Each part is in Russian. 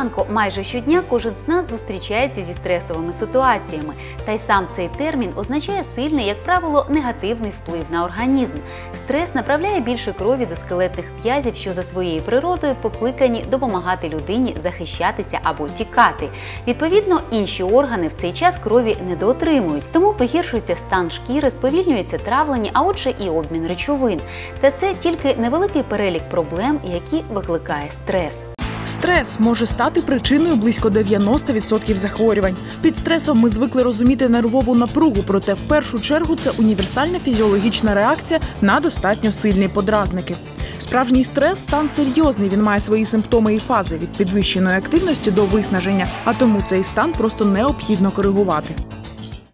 Ранку! Майже щодня кожен з нас зустрічається зі стресовими ситуаціями. Та й сам цей термін означає сильний, як правило, негативний вплив на організм. Стрес направляє більше крові до скелетних в'язів, що за своєю природою покликані допомагати людині захищатися або тікати. Відповідно, інші органи в цей час крові недоотримують, тому погіршується стан шкіри, сповільнюється травлення, а отже, і обмін речовин. Та це тільки невеликий перелік проблем, які викликає стрес. Стрес може стати причиною близько 90% захворювань. Під стресом ми звикли розуміти нервову напругу, проте в першу чергу це універсальна фізіологічна реакція на достатньо сильні подразники. Справжній стрес стан серйозний. Він має свої симптоми і фази від підвищеної активності до виснаження, а тому цей стан просто необхідно коригувати.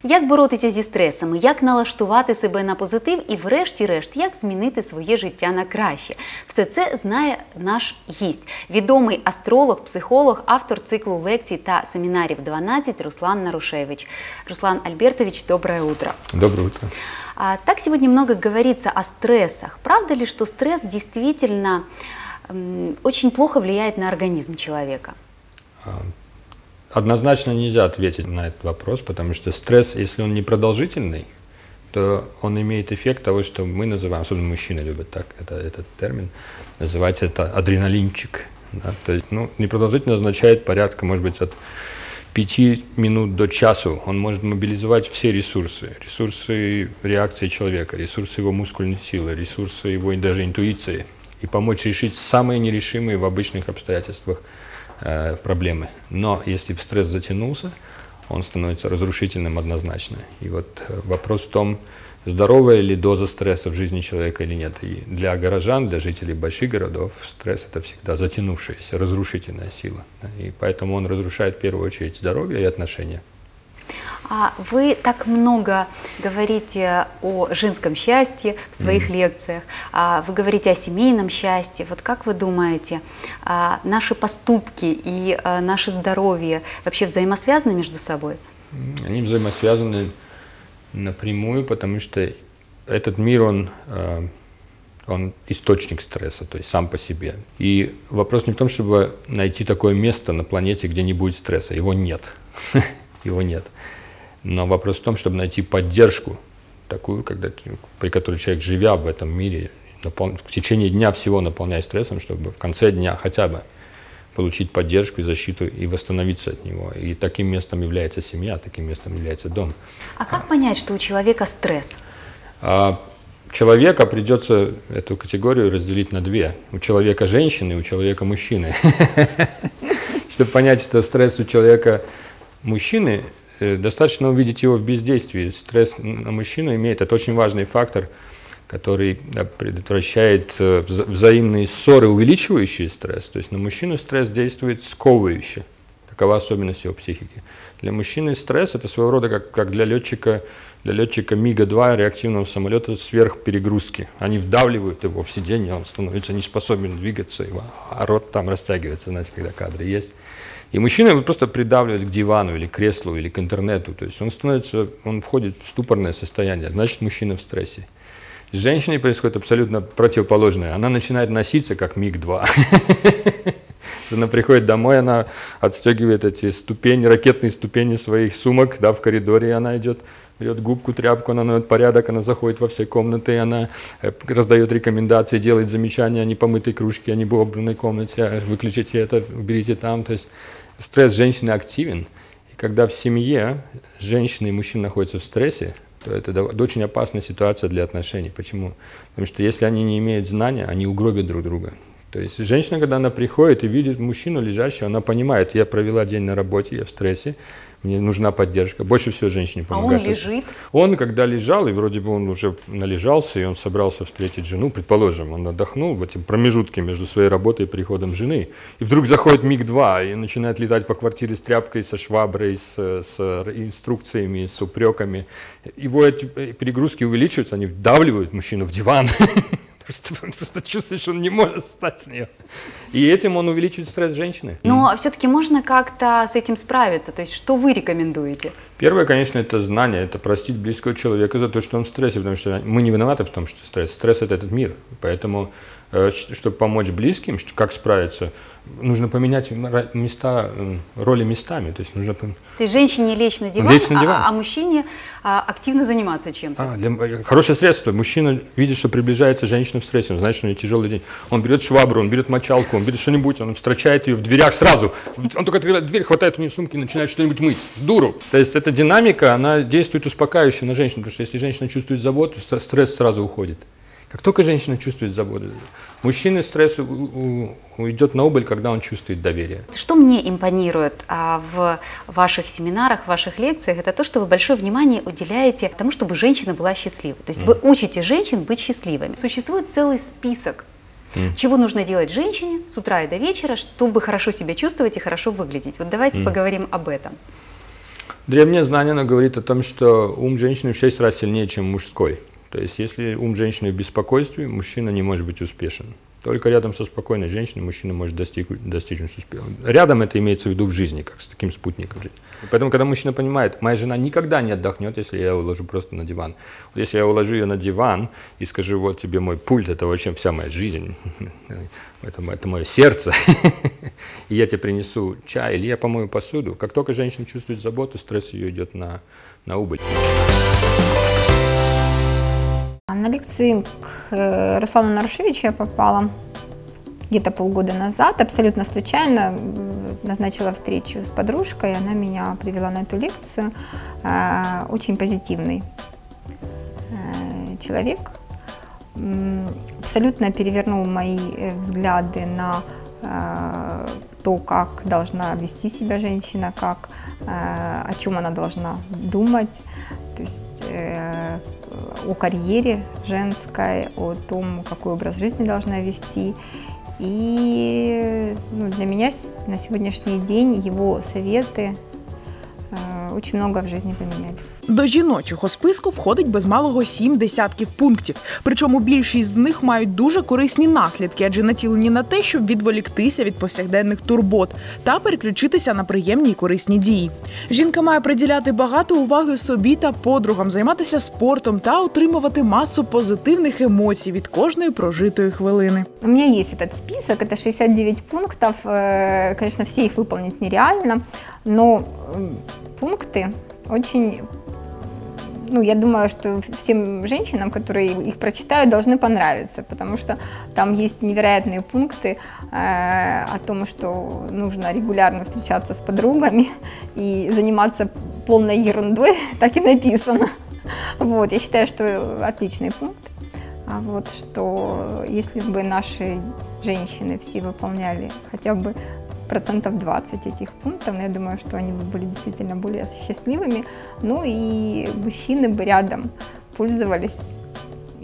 Як боротися зі стресами, як налаштувати себе на позитив і, врешті-решт, як змінити своє життя на краще? Все це знає наш гість, відомий астролог, психолог, автор циклу лекцій та семінарів 12 Руслан Нарушевич. Руслан Альбертович, доброе утро. Доброе утро. А, так сегодня много говорится о стрессах. Правда ли, что стресс действительно м, очень плохо влияет на организм человека? Однозначно нельзя ответить на этот вопрос, потому что стресс, если он непродолжительный, то он имеет эффект того, что мы называем, особенно мужчины любят так это, этот термин, называть это адреналинчик. Да? То есть, ну, непродолжительно означает порядка, может быть, от пяти минут до часу. Он может мобилизовать все ресурсы. Ресурсы реакции человека, ресурсы его мускульной силы, ресурсы его даже интуиции. И помочь решить самые нерешимые в обычных обстоятельствах э, проблемы. Но если стресс затянулся, он становится разрушительным однозначно. И вот э, вопрос в том, здоровая ли доза стресса в жизни человека или нет. И для горожан, для жителей больших городов стресс это всегда затянувшаяся, разрушительная сила. И поэтому он разрушает в первую очередь здоровье и отношения. А вы так много говорите о женском счастье в своих mm. лекциях, а вы говорите о семейном счастье. Вот как вы думаете, а, наши поступки и а, наше здоровье вообще взаимосвязаны между собой? Они взаимосвязаны напрямую, потому что этот мир, он, он источник стресса, то есть сам по себе. И вопрос не в том, чтобы найти такое место на планете, где не будет стресса. Его нет. Его нет. Но вопрос в том, чтобы найти поддержку такую, когда, при которой человек, живя в этом мире, напол... в течение дня всего наполняя стрессом, чтобы в конце дня хотя бы получить поддержку и защиту и восстановиться от него. И таким местом является семья, таким местом является дом. А как понять, что у человека стресс? А, человека придется эту категорию разделить на две. У человека женщины и у человека мужчины. Чтобы понять, что стресс у человека мужчины достаточно увидеть его в бездействии. Стресс на мужчину имеет, это очень важный фактор, который предотвращает э, взаимные ссоры, увеличивающие стресс. То есть на мужчину стресс действует сковывающе. Такова особенность его психики. Для мужчины стресс это своего рода как, как для летчика, для летчика МиГа-2 реактивного самолета сверхперегрузки. Они вдавливают его в сиденье, он становится не способен двигаться, его, а рот там растягивается, знаете, когда кадры есть. И мужчина его просто придавливает к дивану или креслу или к интернету. То есть он становится, он входит в ступорное состояние. Значит, мужчина в стрессе. С женщиной происходит абсолютно противоположное. Она начинает носиться, как МиГ-2. Она приходит домой, она отстегивает эти ступени, ракетные ступени своих сумок, да, в коридоре она идет, берет губку, тряпку, она наводит порядок, она заходит во все комнаты, она э, раздает рекомендации, делает замечания о непомытой кружке, о неубранной комнате, выключите это, уберите там. То есть стресс женщины активен. И когда в семье женщина и мужчина находятся в стрессе, то это очень опасная ситуация для отношений. Почему? Потому что если они не имеют знания, они угробят друг друга. То есть женщина, когда она приходит и видит мужчину лежащего, она понимает, я провела день на работе, я в стрессе, мне нужна поддержка. Больше всего женщине помогает. А он лежит? Он, когда лежал, и вроде бы он уже належался, и он собрался встретить жену, предположим, он отдохнул в эти промежутки между своей работой и приходом жены, и вдруг заходит МиГ-2 и начинает летать по квартире с тряпкой, со шваброй, с, с инструкциями, с упреками. Его эти перегрузки увеличиваются, они вдавливают мужчину в диван. Просто, просто чувствует, что он не может встать с нее. И этим он увеличивает стресс женщины. Но все-таки можно как-то с этим справиться. То есть, что вы рекомендуете? Первое, конечно, это знание, это простить близкого человека за то, что он в стрессе, потому что мы не виноваты в том, что стресс. Стресс – это этот мир. Поэтому, чтобы помочь близким, как справиться, нужно поменять места, роли местами. То есть нужно... То есть женщине лечь на диван, лечь на диван. А, а мужчине а, активно заниматься чем-то. А, для, э, хорошее средство. Мужчина видит, что приближается женщина в стрессе, он знает, что у нее тяжелый день. Он берет швабру, он берет мочалку, он берет что-нибудь, он встречает ее в дверях сразу. Он только открывает дверь, хватает у нее сумки и начинает что-нибудь мыть. С дуру. То есть эта динамика, она действует успокаивающе на женщину, потому что если женщина чувствует заботу, стресс сразу уходит. Как только женщина чувствует заботу, мужчины стресс уйдет на убыль, когда он чувствует доверие. Что мне импонирует а, в ваших семинарах, в ваших лекциях, это то, что вы большое внимание уделяете тому, чтобы женщина была счастлива. То есть mm. вы учите женщин быть счастливыми. Существует целый список Mm. Чего нужно делать женщине с утра и до вечера, чтобы хорошо себя чувствовать и хорошо выглядеть? Вот давайте mm. поговорим об этом. Древнее знание оно говорит о том, что ум женщины в шесть раз сильнее, чем мужской. То есть, если ум женщины в беспокойстве, мужчина не может быть успешен. Только рядом со спокойной женщиной мужчина может достичь, достичь успеха. Рядом это имеется в виду в жизни, как с таким спутником жизни. Поэтому, когда мужчина понимает, моя жена никогда не отдохнет, если я уложу просто на диван. Вот если я уложу ее на диван и скажу, вот тебе мой пульт, это вообще вся моя жизнь, это, это мое сердце, и я тебе принесу чай, или я помою посуду, как только женщина чувствует заботу, стресс ее идет на, на убыль. На лекции к э, Руслану Нарушевичу я попала где-то полгода назад, абсолютно случайно назначила встречу с подружкой, она меня привела на эту лекцию. Э, очень позитивный э, человек, абсолютно перевернул мои взгляды на то, как должна вести себя женщина, как, о чем она должна думать. То есть о карьере женской, о том, какой образ жизни должна вести. И ну, для меня на сегодняшний день его советы э, очень много в жизни поменяли. До жіночого списку входить без малого сім десятків пунктів. Причому більшість з них мають дуже корисні наслідки, адже націлені на те, щоб відволіктися від повсякденних турбот та переключитися на приємні й корисні дії. Жінка має приділяти багато уваги собі та подругам, займатися спортом та отримувати масу позитивних емоцій від кожної прожитої хвилини. У мене є цей список, це 69 пунктів. Звісно, всі їх виконати нереально, але пункти очень ну, я думаю, что всем женщинам, которые их прочитают, должны понравиться, потому что там есть невероятные пункты э, о том, что нужно регулярно встречаться с подругами и заниматься полной ерундой, так и написано. Вот, я считаю, что отличный пункт. А вот что если бы наши женщины все выполняли хотя бы процентов 20 этих пунктов, но я думаю, что они бы были действительно более счастливыми. Ну и мужчины бы рядом пользовались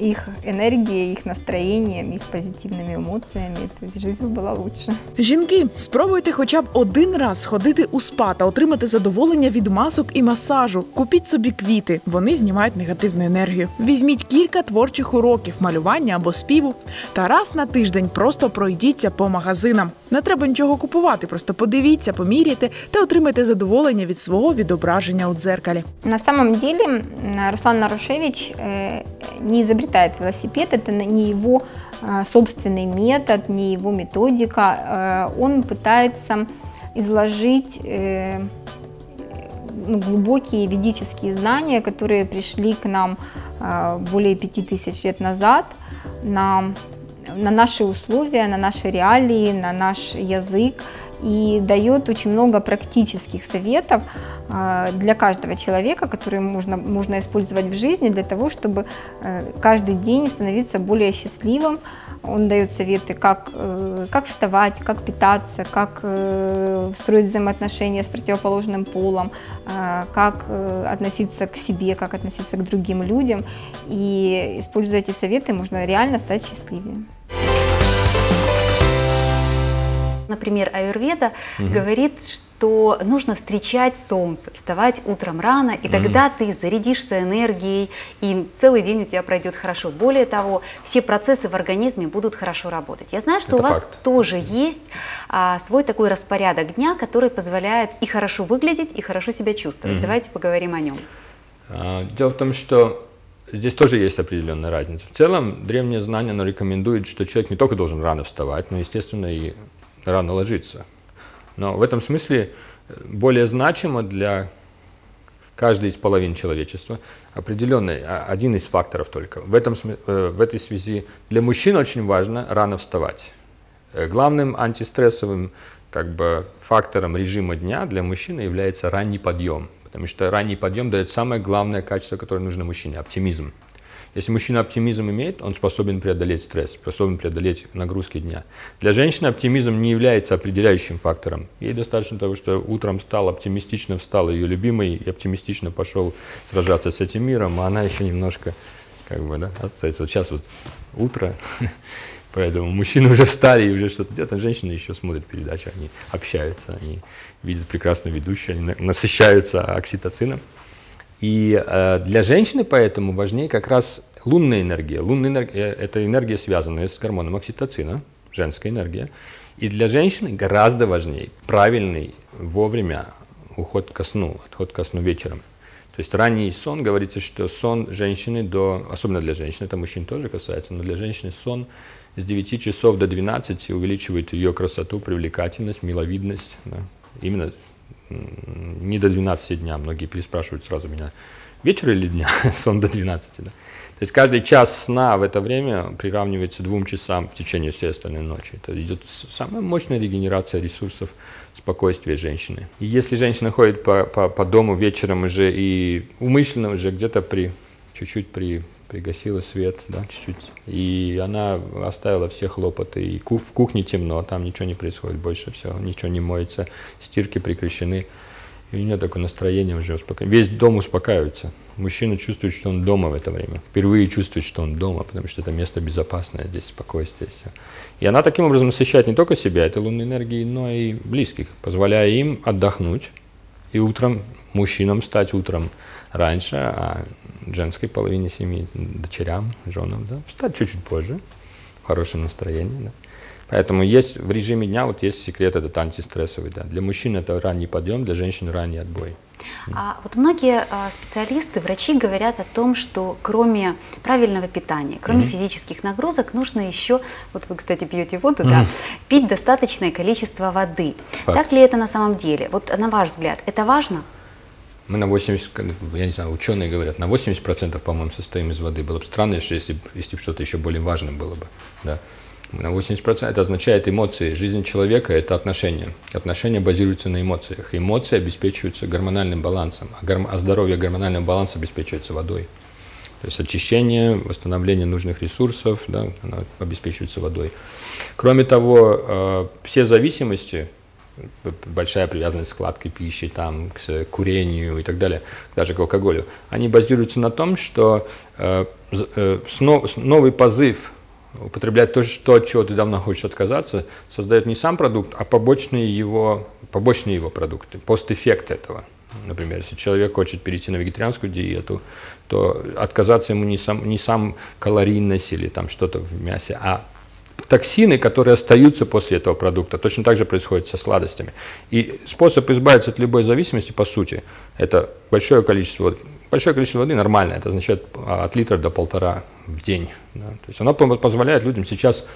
их енергією, їх настроєнням, їх позитивними емоціями, тобто життя була лучше. Жінки, спробуйте хоча б один раз сходити у спа та отримати задоволення від масок і масажу. Купіть собі квіти, вони знімають негативну енергію. Візьміть кілька творчих уроків, малювання або співу. Та раз на тиждень просто пройдіться по магазинам. Не треба нічого купувати, просто подивіться, поміряйте та отримайте задоволення від свого відображення у дзеркалі. На самом деле Руслан Нарушевич е, не изобретает велосипед, это не его э, собственный метод, не его методика. Э, он пытается изложить э, ну, глубокие ведические знания, которые пришли к нам более пяти тысяч лет назад на, на наши условия, на наши реалии, на наш язык и дает очень много практических советов для каждого человека, которые можно, можно использовать в жизни для того, чтобы э, каждый день становиться более счастливым. Он дает советы, как, э, как вставать, как питаться, как э, строить взаимоотношения с противоположным полом, как относиться к себе, как относиться к другим людям. И используя эти советы, можно реально стать счастливее. Например, аюрведа говорит, что нужно встречать солнце, вставать утром рано, и тогда ты зарядишься энергией, и целый день у тебя пройдет хорошо. Более того, все процессы в организме будут хорошо работать. Я знаю, что Это у вас факт. тоже есть а, свой такой распорядок дня, который позволяет и хорошо выглядеть, и хорошо себя чувствовать. Давайте поговорим о нем. А, Дело в том, что здесь тоже есть определенная разница. В целом, древнее знание оно рекомендует, что человек не только должен рано вставать, но, естественно, и рано ложиться. Но в этом смысле э, более значимо для каждой из половин человечества определенный, а, один из факторов только. В, этом, э, в этой связи для мужчин очень важно рано вставать. Э, Главным антистрессовым как бы, фактором режима дня для мужчины является ранний подъем. Потому что ранний подъем дает самое главное качество, которое нужно мужчине – оптимизм. Если мужчина оптимизм имеет, он способен преодолеть стресс, способен преодолеть нагрузки дня. Для женщины оптимизм не является определяющим фактором. Ей достаточно того, что утром встал, оптимистично встал ее любимый и оптимистично пошел сражаться с этим миром, а она еще немножко как бы, да, остается. Вот сейчас вот утро, поэтому мужчины уже встали и уже что-то делают, а женщины еще смотрят передачу, они общаются, они видят прекрасную ведущую, они на- насыщаются окситоцином. И э, для женщины поэтому важнее как раз лунная энергия. Лунная энергия – это энергия, связанная с гормоном окситоцина, женская энергия. И для женщины гораздо важнее правильный вовремя уход ко сну, отход ко сну вечером. То есть ранний сон, говорится, что сон женщины до, особенно для женщин, это мужчин тоже касается, но для женщины сон с 9 часов до 12 увеличивает ее красоту, привлекательность, миловидность. да. Именно не до 12 дня, многие переспрашивают сразу меня, вечер или дня, сон до 12, да. То есть каждый час сна в это время приравнивается двум часам в течение всей остальной ночи. Это идет самая мощная регенерация ресурсов спокойствия женщины. И если женщина ходит по, по, по дому вечером уже и умышленно уже где-то при чуть-чуть при, пригасила свет, да, чуть-чуть, и она оставила все хлопоты, и в кухне темно, там ничего не происходит больше, все, ничего не моется, стирки прекращены, и у нее такое настроение уже успокоено. Весь дом успокаивается. Мужчина чувствует, что он дома в это время. Впервые чувствует, что он дома, потому что это место безопасное, здесь спокойствие. Все. И она таким образом насыщает не только себя этой лунной энергией, но и близких, позволяя им отдохнуть и утром, мужчинам стать утром раньше, а женской половине семьи, дочерям, женам, да, встать чуть-чуть позже, в хорошем настроении. Да. Поэтому есть в режиме дня, вот есть секрет этот антистрессовый. Да. Для мужчин это ранний подъем, для женщин ранний отбой. А вот многие а, специалисты, врачи говорят о том, что кроме правильного питания, кроме физических нагрузок, нужно еще, вот вы, кстати, пьете воду, да, пить достаточное количество воды. Факт. Так ли это на самом деле? Вот на ваш взгляд, это важно? Мы на 80, я не знаю, ученые говорят, на 80% по-моему, состоим из воды. Было бы странно, если, если, бы что-то еще более важное было бы. Да. На 80% это означает эмоции. Жизнь человека – это отношения. Отношения базируются на эмоциях. Эмоции обеспечиваются гормональным балансом, а, горм- а здоровье гормонального баланса обеспечивается водой. То есть очищение, восстановление нужных ресурсов, да, оно обеспечивается водой. Кроме того, э, все зависимости, большая привязанность к сладкой пище, там, к курению и так далее, даже к алкоголю, они базируются на том, что э, э, новый позыв употреблять то, что, от чего ты давно хочешь отказаться, создает не сам продукт, а побочные его, побочные его продукты, постэффект этого. Например, если человек хочет перейти на вегетарианскую диету, то отказаться ему не сам, не сам калорийность или там что-то в мясе, а токсины, которые остаются после этого продукта. Точно так же происходит со сладостями. И способ избавиться от любой зависимости, по сути, это большое количество. Большое количество воды нормально, это означает а, от литра до полтора в день. да. То есть оно позволяет людям сейчас,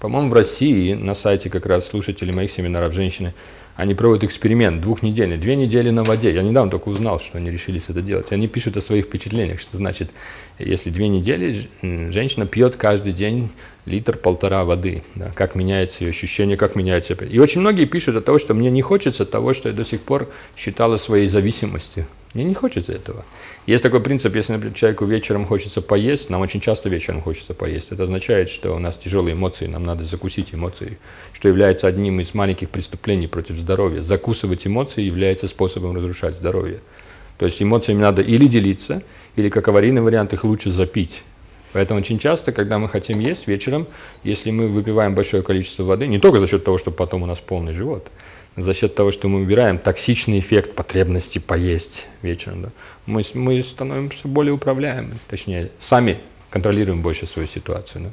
по-моему, в России на сайте как раз слушатели моих семинаров женщины, они проводят эксперимент двухнедельный, две недели на воде. Я недавно только узнал, что они решились это делать. Они пишут о своих впечатлениях, что значит, если две недели женщина пьет каждый день литр-полтора воды, да, как меняется ее ощущение, как меняется... И очень многие пишут от того, что мне не хочется того, что я до сих пор считала своей зависимостью. Мне не хочется этого. Есть такой принцип, если, например, человеку вечером хочется поесть, нам очень часто вечером хочется поесть, это означает, что у нас тяжелые эмоции, нам надо закусить эмоции, что является одним из маленьких преступлений против здоровья. Закусывать эмоции является способом разрушать здоровье. То есть эмоциями надо или делиться, или как аварийный вариант их лучше запить. Поэтому очень часто, когда мы хотим есть вечером, если мы выпиваем большое количество воды, не только за счет того, что потом у нас полный живот, за счет того, что мы убираем токсичный эффект потребности поесть вечером, да, мы, мы становимся более управляемыми, точнее, сами контролируем больше свою ситуацию. Да.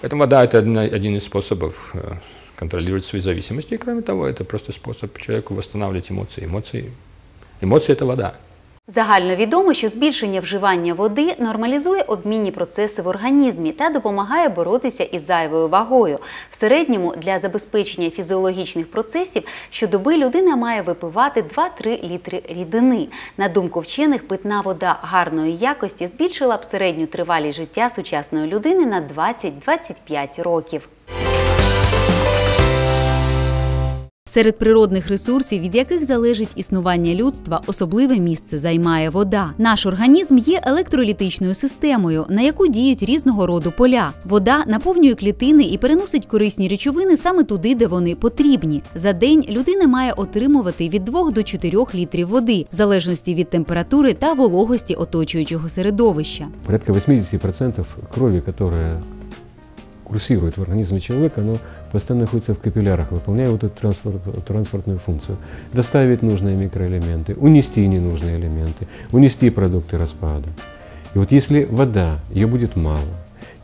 Поэтому вода – это один из способов э, контролировать свои зависимости. И кроме того, это просто способ человеку восстанавливать эмоции. Эмоции, эмоции – это вода. Загально відомо, що збільшення вживання води нормалізує обмінні процеси в організмі та допомагає боротися із зайвою вагою. В середньому для забезпечення фізіологічних процесів щодоби людина має випивати 2-3 літри рідини. На думку вчених, питна вода гарної якості збільшила б середню тривалість життя сучасної людини на 20-25 років. Серед природних ресурсів, від яких залежить існування людства, особливе місце займає вода. Наш організм є електролітичною системою, на яку діють різного роду поля. Вода наповнює клітини і переносить корисні речовини саме туди, де вони потрібні. За день людина має отримувати від 2 до 4 літрів води, в залежності від температури та вологості оточуючого середовища. Порядка 80% крові, яка курсирует в организме человека, оно постоянно находится в капиллярах, выполняя вот эту транспорт, транспортную функцию. Доставить нужные микроэлементы, унести ненужные элементы, унести продукты распада. И вот если вода, ее будет мало,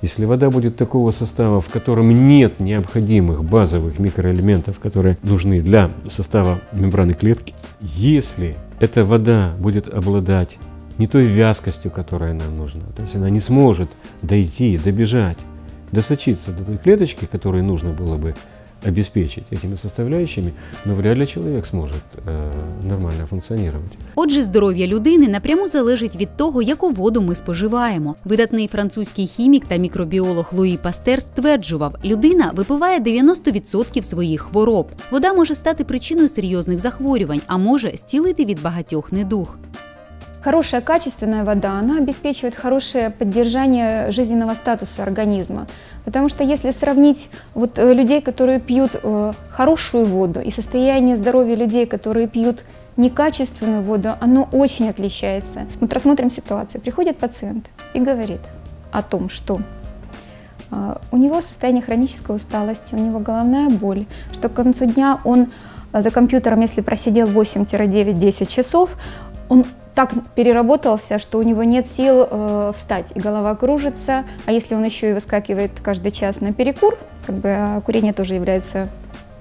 если вода будет такого состава, в котором нет необходимых базовых микроэлементов, которые нужны для состава мембраны клетки, если эта вода будет обладать не той вязкостью, которая нам нужна, то есть она не сможет дойти, добежать досочиться до той клеточки, которую нужно было бы обеспечить этими составляющими, но вряд ли чоловік зможе е, нормально функціонувати. Отже, здоров'я людини напряму залежить від того, яку воду ми споживаємо. Видатний французький хімік та мікробіолог Луї Пастер стверджував, людина випиває 90% своїх хвороб. Вода може стати причиною серйозних захворювань, а може зцілити від багатьох недуг. Хорошая качественная вода, она обеспечивает хорошее поддержание жизненного статуса организма. Потому что если сравнить вот э, людей, которые пьют э, хорошую воду, и состояние здоровья людей, которые пьют некачественную воду, оно очень отличается. Вот рассмотрим ситуацию. Приходит пациент и говорит о том, что э, у него состояние хронической усталости, у него головная боль, что к концу дня он за компьютером, если просидел 8-9-10 часов, он так переработался, что у него нет сил э, встать, и голова кружится. А если он еще и выскакивает каждый час на перекур, как бы а курение тоже является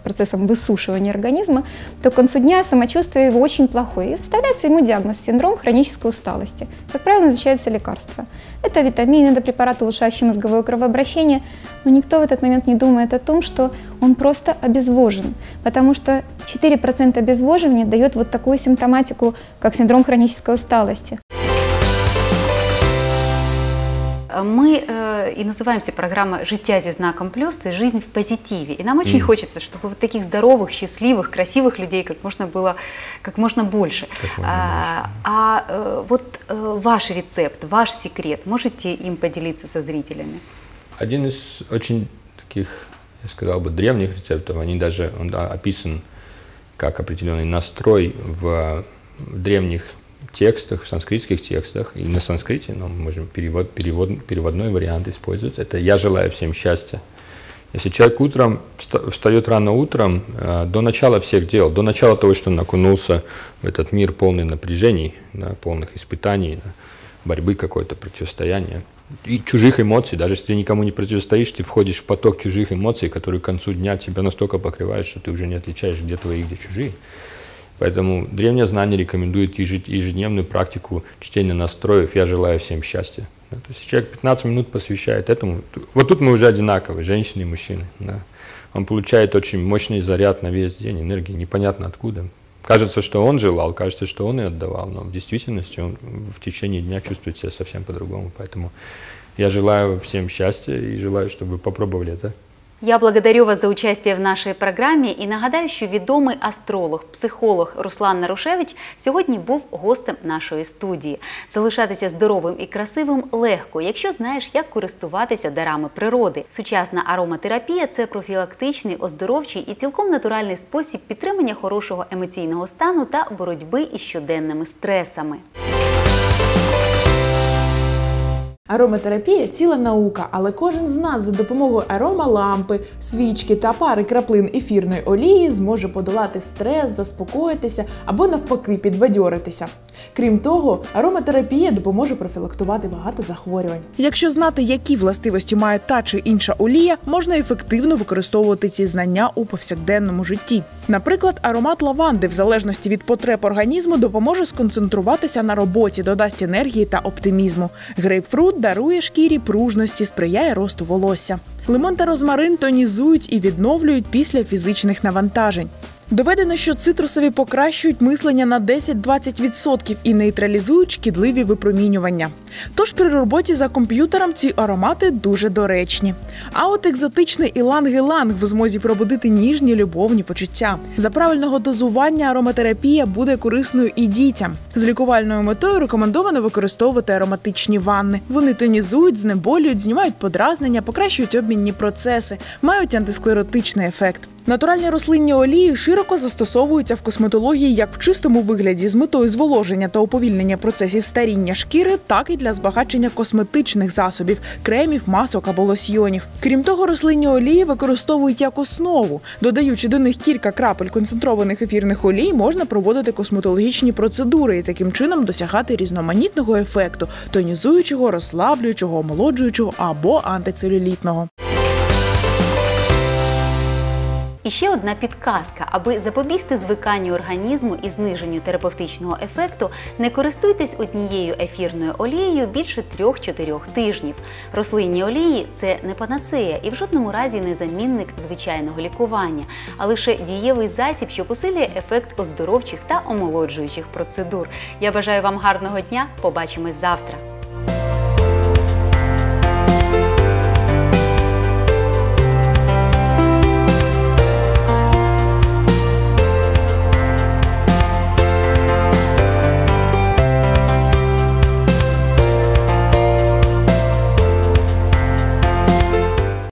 процессом высушивания организма, то к концу дня самочувствие его очень плохое. И вставляется ему диагноз – синдром хронической усталости. Как правило, назначаются лекарства. Это витамины, это препараты, улучшающие мозговое кровообращение. Но никто в этот момент не думает о том, что он просто обезвожен. Потому что 4% обезвоживания дает вот такую симптоматику, как синдром хронической усталости. Мы э, и называемся программа «Життя зі знаком плюс», то есть жизнь в позитиве. И нам очень mm. хочется, чтобы вот таких здоровых, счастливых, красивых людей как можно было, как можно больше. Как можно а, больше. а э, вот э, ваш рецепт, ваш секрет, можете им поделиться со зрителями? Один из очень таких, я сказал бы, древних рецептов, они даже, он описан как определенный настрой в, в древних текстах, в санскритских текстах, и на санскрите, но мы можем перевод, перевод, переводной вариант использовать, это «Я желаю всем счастья». Если человек утром встает рано утром, э, до начала всех дел, до начала того, что он окунулся в этот мир полный напряжений, да, полных испытаний, борьбы какой-то, противостояния, и чужих эмоций, даже если ты никому не противостоишь, ты входишь в поток чужих эмоций, которые к концу дня тебя настолько покрывают, что ты уже не отличаешь, где твои, где чужие. Поэтому древнее знание рекомендует ежедневную практику чтения настроев «Я желаю всем счастья». Да, то есть человек 15 минут посвящает этому. Вот тут мы уже одинаковые, женщины и мужчины. Да. Он получает очень мощный заряд на весь день, энергии, непонятно откуда. Кажется, что он желал, кажется, что он и отдавал, но в действительности он в течение дня чувствует себя совсем по-другому. Поэтому я желаю всем счастья и желаю, чтобы вы попробовали это. Я благодарю вас за участие в нашій програмі і нагадаю, що відомий астролог, психолог Руслан Нарушевич сьогодні був гостем нашої студії. Залишатися здоровим і красивим легко, якщо знаєш, як користуватися дарами природи. Сучасна ароматерапія це профілактичний, оздоровчий і цілком натуральний спосіб підтримання хорошого емоційного стану та боротьби із щоденними стресами. Ароматерапія ціла наука, але кожен з нас за допомогою аромалампи, свічки та пари краплин ефірної олії зможе подолати стрес, заспокоїтися або навпаки підбадьоритися. Крім того, ароматерапія допоможе профілактувати багато захворювань. Якщо знати, які властивості має та чи інша олія, можна ефективно використовувати ці знання у повсякденному житті. Наприклад, аромат лаванди, в залежності від потреб організму, допоможе сконцентруватися на роботі, додасть енергії та оптимізму. Грейпфрут дарує шкірі пружності, сприяє росту волосся. Лимон та розмарин тонізують і відновлюють після фізичних навантажень. Доведено, що цитрусові покращують мислення на 10-20% і нейтралізують шкідливі випромінювання. Тож при роботі за комп'ютером ці аромати дуже доречні. А от екзотичний іланг-іланг в змозі пробудити ніжні любовні почуття. За правильного дозування ароматерапія буде корисною і дітям. З лікувальною метою рекомендовано використовувати ароматичні ванни. Вони тонізують, знеболюють, знімають подразнення, покращують обмінні процеси, мають антисклеротичний ефект. Натуральні рослинні олії широко застосовуються в косметології як в чистому вигляді з метою зволоження та уповільнення процесів старіння шкіри, так і для збагачення косметичних засобів, кремів, масок або лосьйонів. Крім того, рослинні олії використовують як основу. Додаючи до них кілька крапель концентрованих ефірних олій, можна проводити косметологічні процедури і таким чином досягати різноманітного ефекту тонізуючого, розслаблюючого, омолоджуючого або антицелюлітного. І ще одна підказка: аби запобігти звиканню організму і зниженню терапевтичного ефекту, не користуйтесь однією ефірною олією більше 3-4 тижнів. Рослинні олії це не панацея і в жодному разі не замінник звичайного лікування, а лише дієвий засіб, що посилює ефект оздоровчих та омолоджуючих процедур. Я бажаю вам гарного дня. Побачимось завтра.